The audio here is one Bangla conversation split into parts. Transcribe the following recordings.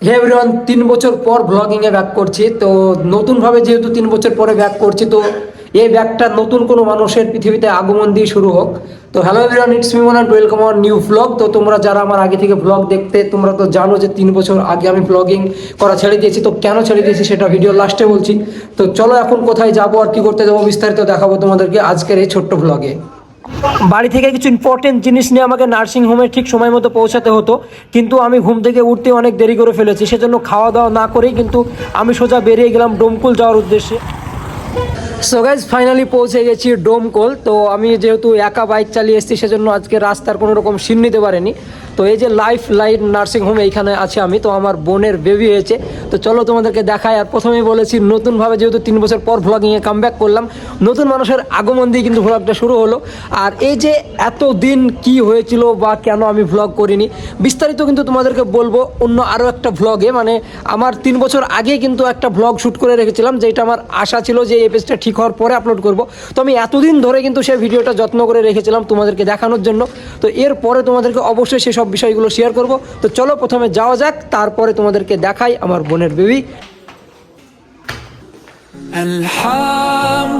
হে এভরিওয়ান তিন বছর পর ব্লগিংয়ে ব্যাক করছি। তো নতুনভাবে যেহেতু তিন বছর পরে ব্যাক করছি, তো এই ব্যাকটা নতুন কোনো মানুষের পৃথিবীতে আগমন দিয়ে শুরু হোক। তো hello everyone it's me one welcome our new blog তো তোমরা যারা আমার আগে থেকে ব্লগ দেখতে, তোমরা তো জানো যে তিন বছর আগে আমি ব্লগিং করা ছেড়ে দিয়েছি। তো কেন ছেড়ে দিয়েছি সেটা ভিডিও লাস্টে বলছি। তো চলো এখন কোথায় যাব আর কি করতে যাব বিস্তারিত দেখাবো তোমাদেরকে আজকের এই ছোট্ট ব্লগে বাড়ি থেকে কিছু ইম্পর্টেন্ট জিনিস নিয়ে আমাকে নার্সিং হোমে ঠিক সময় মতো পৌঁছাতে হতো। কিন্তু আমি ঘুম থেকে উঠতে অনেক দেরি করে ফেলেছি, সেজন্য খাওয়া দাওয়া না করেই কিন্তু আমি সোজা বেরিয়ে গেলাম ডোমকুল যাওয়ার উদ্দেশ্যে। সো গাইজ ফাইনালি পৌঁছে গেছি ডোমকল। তো আমি যেহেতু একা বাইক চালিয়ে এসেছি, সেজন্য আজকে রাস্তার কোনো রকম সিন নিতে পারিনি। তো এই যে লাইফ লাইন নার্সিং হোম এইখানে আছে আমি, তো আমার বোনের বেবি হয়েছে। তো চলো তোমাদেরকে দেখাই, আর প্রথমেই বলেছি, নতুনভাবে যেহেতু তিন বছর পর ভ্লগিংয়ে কাম ব্যাক করলাম, নতুন মানুষের আগমন দিয়ে কিন্তু ভ্লগটা শুরু হলো। আর এই যে এত দিন কি হয়েছিল বা কেন আমি ভ্লগ করিনি, বিস্তারিত কিন্তু তোমাদেরকে বলব অন্য আরও একটা ভ্লগে মানে আমার তিন বছর আগে কিন্তু একটা ভ্লগ শ্যুট করে রেখেছিলাম, যেটা আমার আশা ছিল যে এই পেজটা ঠিক হওয়ার পরে আপলোড করব। তো আমি এতদিন ধরে কিন্তু সেই ভিডিওটা যত্ন করে রেখেছিলাম তোমাদেরকে দেখানোর জন্য। তো এরপরে তোমাদেরকে অবশ্যই সেসব সব বিষয়গুলো শেয়ার করব। তো চলো প্রথমে যাওয়া যাক, তারপরে তোমাদেরকে দেখাই আমার বোনের বেবি আলহামদুলিল্লাহ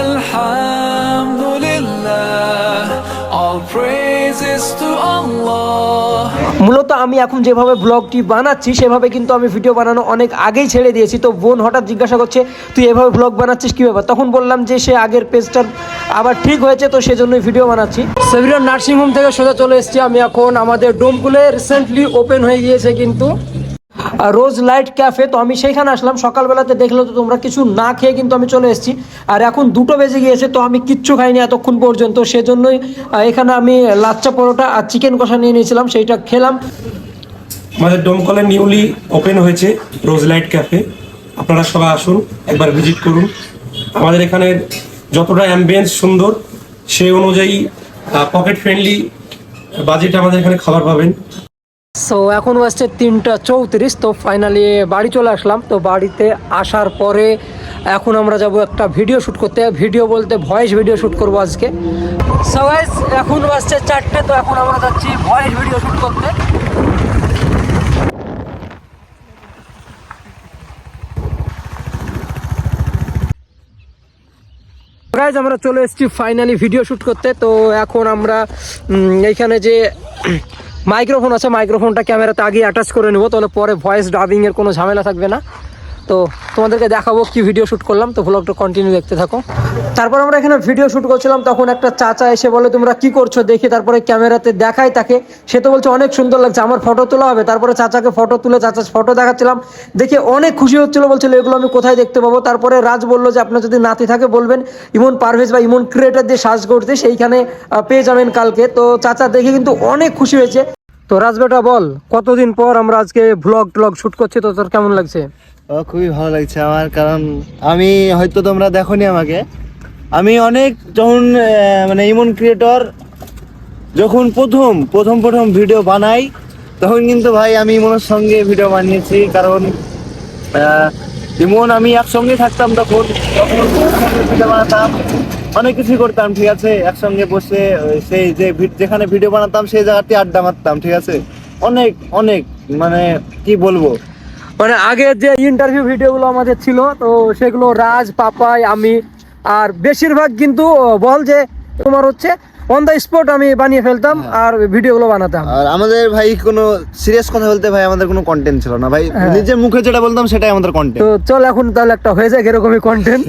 আলহামদুলিল্লাহ মূলত আমি এখন যেভাবে ব্লগটি বানাচ্ছি সেভাবে কিন্তু আমি ভিডিও বানানো অনেক আগেই ছেড়ে দিয়েছি। তো বোন হঠাৎ জিজ্ঞাসা করছে তুই এভাবে ব্লগ বানাচ্ছিস কী ব্যাপার তখন বললাম যে সে আগের পেজটার আবার ঠিক হয়েছে তো সেজন্যই ভিডিও বানাচ্ছি। সেভিরন নার্সিংহোম থেকে সোজা চলে এসেছি আমি এখন। আমাদের ডোমকুলে রিসেন্টলি ওপেন হয়ে গিয়েছে কিন্তু। রোজ লাইট ক্যাফে, তো আমি সেইখানে আসলাম। সকালবেলাতে দেখলে তো তোমরা কিছু না খেয়ে কিন্তু আমি চলে এসেছি। আর এখন দুটো বেজে গিয়েছে, তো আমি কিচ্ছু খাইনি এতক্ষণ পর্যন্ত। সেজন্যই এখানে আমি লাচ্চা পরোটা আর চিকেন কষা নিয়ে নিয়েছিলাম, সেইটা খেলাম। আমাদের ডোমকলে নিউলি ওপেন হয়েছে, রোজ লাইট ক্যাফে। আপনারা সবাই আসুন, একবার ভিজিট করুন। আমাদের এখানের যতটা অ্যাম্বিয়েন্স সুন্দর সেই অনুযায়ী পকেট ফ্রেন্ডলি বাজেটে আমাদের এখানে খাবার পাবেন। সো এখন আসছে তিনটা চৌত্রিশ, তো ফাইনালি বাড়ি চলে আসলাম। তো বাড়িতে আসার পরে এখন আমরা যাব একটা ভিডিও শ্যুট করতে। ভিডিও বলতে ভয়েস ভিডিও শ্যুট করব আজকে। সো এখন আসছে চারটে, তো এখন আমরা যাচ্ছি ভয়েস ভিডিও শ্যুট করতে। গাইজ আমরা চলে এসেছি ফাইনালি ভিডিও শ্যুট করতে। তো এখন আমরা এইখানে যে মাইক্রোফোন আছে, মাইক্রোফোনটা ক্যামেরাতে আগে অ্যাটাচ করে নেব, তাহলে পরে ভয়েস ডাবিংয়ের কোনো ঝামেলা থাকবে না। তো তোমাদেরকে দেখাবো কি ভিডিও শ্যুট করলাম, তো ব্লগটা কন্টিনিউ দেখতে থাকো। তারপর আমরা এখানে ভিডিও শ্যুট করছিলাম, তখন একটা চাচা এসে বলে, তোমরা কি করছ দেখি? তারপরে ক্যামেরাতে দেখাই তাকে। সে তো বলছে, অনেক সুন্দর লাগছে, আমার ফটো তোলা হবে। তারপরে চাচাকে ফটো তুলে চাচা ফটো দেখাচ্ছিলাম। দেখে অনেক খুশি হচ্ছিল, বলছিল, এগুলো আমি কোথায় দেখতে পাবো? তারপরে রাজ বলল যে, আপনার যদি নাতি থাকে, বলবেন, ইমন পারভেজ বা ইমন ক্রিয়েটার দিয়ে সার্চ করতে সেইখানে পেয়ে যাবেন কালকে। তো চাচা দেখে কিন্তু অনেক খুশি হয়েছে। তো রাজবেটা বল, কতদিন পর আমরা আজকে ভ্লগ ট্লগ শুট করছি? তো তোর কেমন লাগছে? ও, খুবই ভালো লাগছে আমার, কারণ আমি হয়তো তোমরা দেখোনি আমাকে। আমি অনেক যখন মানে ইমন ক্রিয়েটর যখন প্রথম প্রথম প্রথম ভিডিও বানাই, তখন কিন্তু ভাই আমি ইমনের সঙ্গে ভিডিও বানিয়েছি, কারণ ইমন আমি একসঙ্গে থাকতাম তখন তখন ভিডিও বানাতাম, অনেক কিছু করতাম, ঠিক আছে? একসঙ্গে বসে সেই যে যেখানে ভিডিও বানাতাম, সেই জায়গাতে আড্ডা মারতাম, ঠিক আছে? অনেক অনেক মানে কি বলব? মানে আগে যে ইন্টারভিউ ভিডিওগুলো আমাদের ছিল তো সেগুলো রাজ পাপাই আমি আর বেশিরভাগ কিন্তু বল যে তোমার হচ্ছে অন দ্য স্পট আমি বানিয়ে ফেলতাম আর ভিডিওগুলো বানাতাম। আর আমাদের ভাই কোনো সিরিয়াস কথা বলতে ভাই আমাদের কোনো কন্টেন্ট ছিল না। ভাই হ্যাঁ। নিজের মুখে যেটা বলতাম সেটাই আমাদের কন্টেন্ট তো চল এখন তাহলে একটা হয়ে যায় এরকমই কন্টেন্ট